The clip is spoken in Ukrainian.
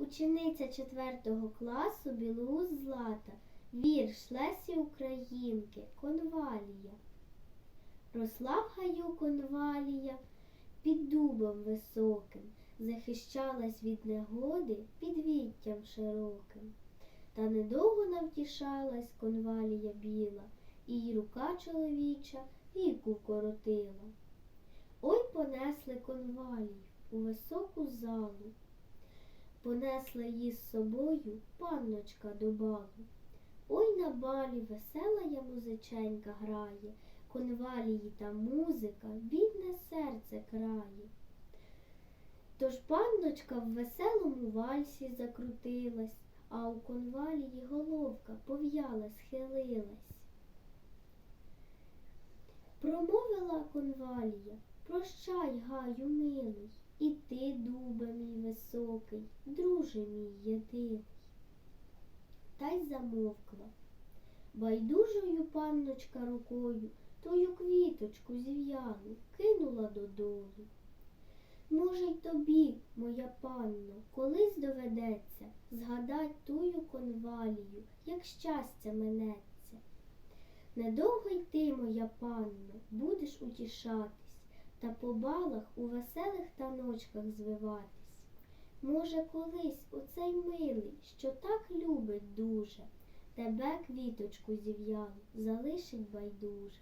учениця 4 класу Білоус Злата, вірш Лесі Українки, конвалія. Росла в гаю конвалія під дубом високим, захищалась від негоди під віттям широким. Та недовго навтішалась конвалія біла, і рука чоловіча віку вкоротила. Ой понесли конвалію у високу залу, понесла її з собою панночка до балу. Ой на балі весела я музиченька грає, конвалії та музика бідне серце крає. Тож панночка в веселому вальсі закрутилась, а у конвалії головка пов'яла, схилилась. Промовила конвалія, прощай, гаю, милий, і ти, дубе мій високий, друже мій єдиний. Та й замовкла. Байдужою панночка рукою тую квіточку зів'яну кинула додолу. Може, й тобі, моя панно, колись доведеться згадать тую конвалію, як щастя минеться. Недовго й ти, моя панно, будеш утішатись та по балах у веселих таночках звиватись. Може, колись оцей милий, що так любить дуже, тебе квіточку зів'яну, залишить байдуже.